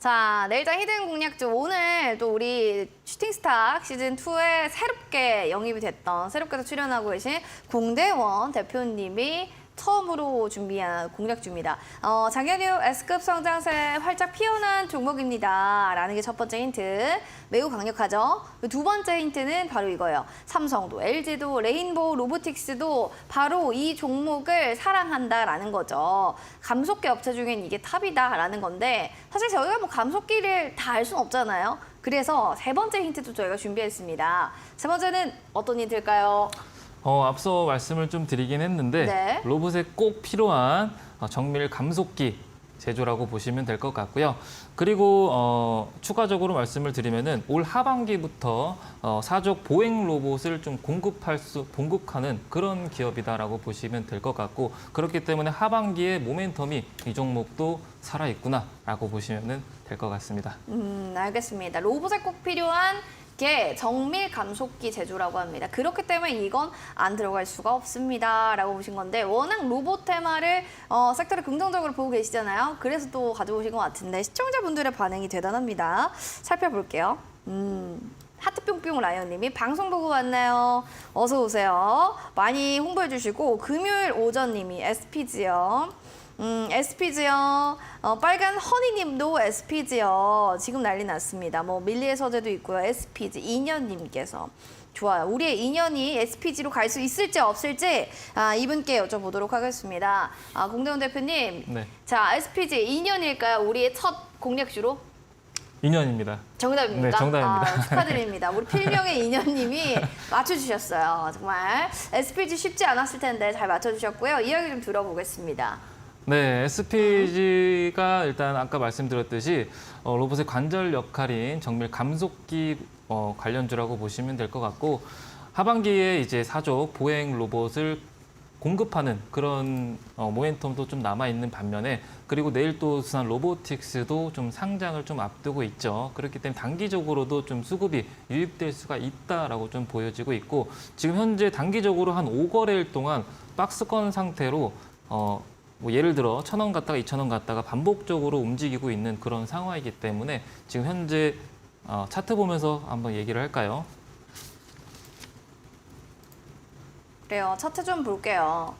자, 내일장 히든 공략주. 오늘 또 우리 슈팅스타 시즌 2에 새롭게 영입이 됐던 새롭게 또 출연하고 계신 공대원 대표님이 처음으로 준비한 공략주입니다. 어, 이후 S급 성장세 활짝 피어난 종목입니다. 라는 게 첫 번째 힌트. 매우 강력하죠. 두 번째 힌트는 바로 이거예요. 삼성도, LG도, 레인보우 로보틱스도 바로 이 종목을 사랑한다라는 거죠. 감속기 업체 중엔 이게 탑이다라는 건데 사실 저희가 뭐 감속기를 다 알 수는 없잖아요. 그래서 세 번째 힌트도 저희가 준비했습니다. 세 번째는 어떤 힌트일까요? 어, 앞서 말씀을 좀 드리긴 했는데 네. 로봇에 꼭 필요한 어, 정밀 감속기 제조라고 보시면 될 것 같고요. 그리고 어, 추가적으로 말씀을 드리면은 올 하반기부터 어, 사족 보행 로봇을 좀 공급할 수 공급하는 그런 기업이다라고 보시면 될 것 같고 그렇기 때문에 하반기에 모멘텀이 이 종목도 살아 있구나라고 보시면 될 것 같습니다. 음, 알겠습니다. 로봇에 꼭 필요한 게 정밀 감속기 제조라고 합니다. 그렇기 때문에 이건 안 들어갈 수가 없습니다. 라고 보신 건데 워낙 로봇 테마를 어, 섹터를 긍정적으로 보고 계시잖아요. 그래서 또 가져오신 것 같은데 시청자분들의 반응이 대단합니다. 살펴볼게요. 음. 하트 뿅뿅 라이언님이 방송 보고 왔나요? 어서 오세요. 많이 홍보해 주시고 금요일 오전님이 SPG요. 음, SPG요. 어, 빨간 허니님도 SPG요. 지금 난리 났습니다. 뭐 밀리의 서재도 있고요. SPG 인연님께서 좋아요. 우리의 인연이 SPG로 갈 수 있을지 없을지 아, 이분께 여쭤보도록 하겠습니다. 아, 공대원 대표님, 네, 자 SPG 인연일까요? 우리의 첫 공략주로? 인연입니다. 정답입니까? 네, 정답입니다. 아, 축하드립니다. 우리 필명의 인연님이 맞춰주셨어요. 정말 SPG 쉽지 않았을 텐데 잘 맞춰주셨고요. 이야기 좀 들어보겠습니다. 네, SPG가 일단 아까 말씀드렸듯이 어, 로봇의 관절 역할인 정밀 감속기 어, 관련주라고 보시면 될 것 같고 하반기에 이제 사족 보행 로봇을 공급하는 그런 어, 모멘텀도 좀 남아 있는 반면에 그리고 내일 또 수산 로보틱스도 좀 상장을 좀 앞두고 있죠. 그렇기 때문에 단기적으로도 좀 수급이 유입될 수가 있다라고 좀 보여지고 있고 지금 현재 단기적으로 한 5거래일 동안 박스권 상태로 어, 뭐 예를 들어 천 원 갔다가 이천 원 갔다가 반복적으로 움직이고 있는 그런 상황이기 때문에 지금 현재 어, 차트 보면서 한번 얘기를 할까요? 그래요. 차트 좀 볼게요.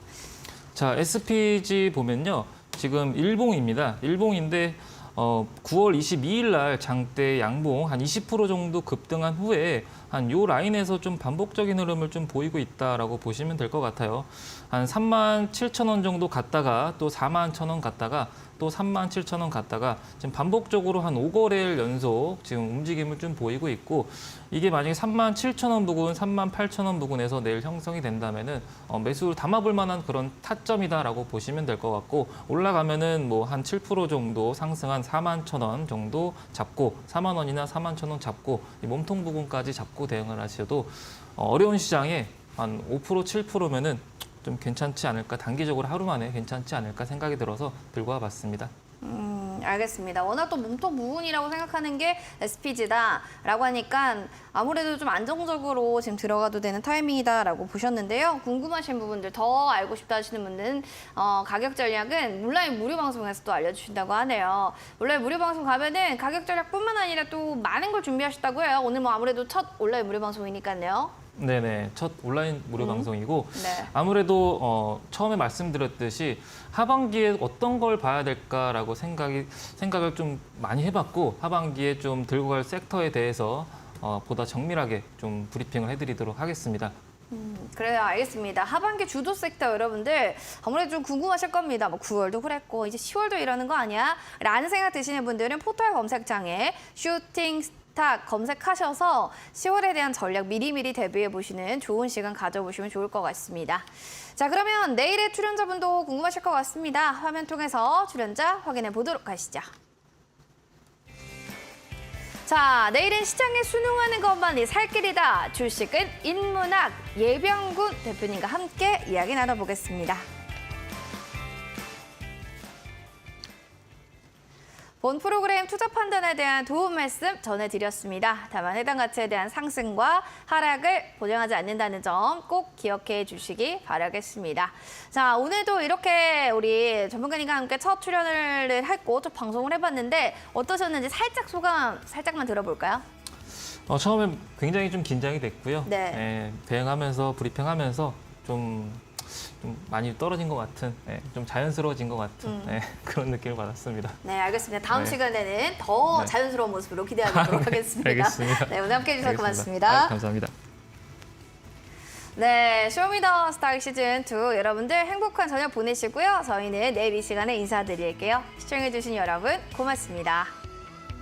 자, SPG 보면요. 지금 일봉입니다. 일봉인데 어, 9월 22일 날 장대 양봉 한 20% 정도 급등한 후에 한 요 라인에서 좀 반복적인 흐름을 좀 보이고 있다라고 보시면 될 것 같아요. 한 3만 7천 원 정도 갔다가 또 4만 1천 원 갔다가 또 3만 7천 원 갔다가 지금 반복적으로 한 5거래일 연속 지금 움직임을 좀 보이고 있고 이게 만약에 3만 7천 원 부근, 3만 8천 원 부근에서 내일 형성이 된다면은 어, 매수를 담아볼 만한 그런 타점이다라고 보시면 될 것 같고 올라가면은 뭐 한 7% 정도 상승한 4만 천원 정도 잡고 4만 원이나 4만 천원 잡고 이 몸통 부분까지 잡고 대응을 하셔도 어, 어려운 시장에 한 5% 7%면은 좀 괜찮지 않을까 단기적으로 하루 만에 괜찮지 않을까 생각이 들어서 들고 와봤습니다. 음, 알겠습니다. 워낙 또 몸통 부분이라고 생각하는 게 SPG다라고 하니까 아무래도 좀 안정적으로 지금 들어가도 되는 타이밍이다라고 보셨는데요. 궁금하신 부분들 더 알고 싶다 하시는 분들은 어, 가격 전략은 온라인 무료 방송에서 또 알려주신다고 하네요. 온라인 무료 방송 가면은 가격 전략뿐만 아니라 또 많은 걸 준비하셨다고 해요. 오늘 뭐 아무래도 첫 온라인 무료 방송이니까요. 네네 첫 온라인 무료 음. 방송이고 네. 아무래도 어, 처음에 말씀드렸듯이 하반기에 어떤 걸 봐야 될까라고 생각이 생각을 좀 많이 해봤고 하반기에 좀 들고 갈 섹터에 대해서 어, 보다 정밀하게 좀 브리핑을 해드리도록 하겠습니다. 음, 그래요, 알겠습니다. 하반기 주도 섹터 여러분들 아무래도 좀 궁금하실 겁니다. 뭐 9월도 그랬고 이제 10월도 이러는 거 아니야? 라는 생각 드시는 분들은 포털 검색창에 슈팅 스탁 검색하셔서 10월에 대한 전략 미리미리 대비해 보시는 좋은 시간 가져보시면 좋을 것 같습니다. 자, 그러면 내일의 출연자분도 궁금하실 것 같습니다. 화면 통해서 출연자 확인해 보도록 하시죠. 자, 내일은 시장에 순응하는 것만이 살 길이다. 주식은 인문학 예병군 대표님과 함께 이야기 나눠보겠습니다. 본 프로그램 투자 판단에 대한 도움 말씀 전해드렸습니다. 다만 해당 가치에 대한 상승과 하락을 보장하지 않는다는 점 꼭 기억해 주시기 바라겠습니다. 자, 오늘도 이렇게 우리 전문가님과 함께 첫 출연을 했고 좀 방송을 해봤는데 어떠셨는지 살짝 소감 살짝만 들어볼까요? 어, 처음에 굉장히 좀 긴장이 됐고요. 네. 예, 대응하면서 브리핑하면서 좀, 좀 많이 떨어진 것 같은, 예, 좀 자연스러워진 것 같은 음. 예, 그런 느낌을 받았습니다. 네, 알겠습니다. 다음 네. 시간에는 더 네. 자연스러운 모습으로 기대하도록 하겠습니다. 알겠습니다. 네, 오늘 함께해 주셔서. 고맙습니다. 아, 감사합니다. 네, 쇼미더 시즌 2 여러분들 행복한 저녁 보내시고요. 저희는 내일 이 시간에 인사드릴게요. 시청해주신 여러분 고맙습니다.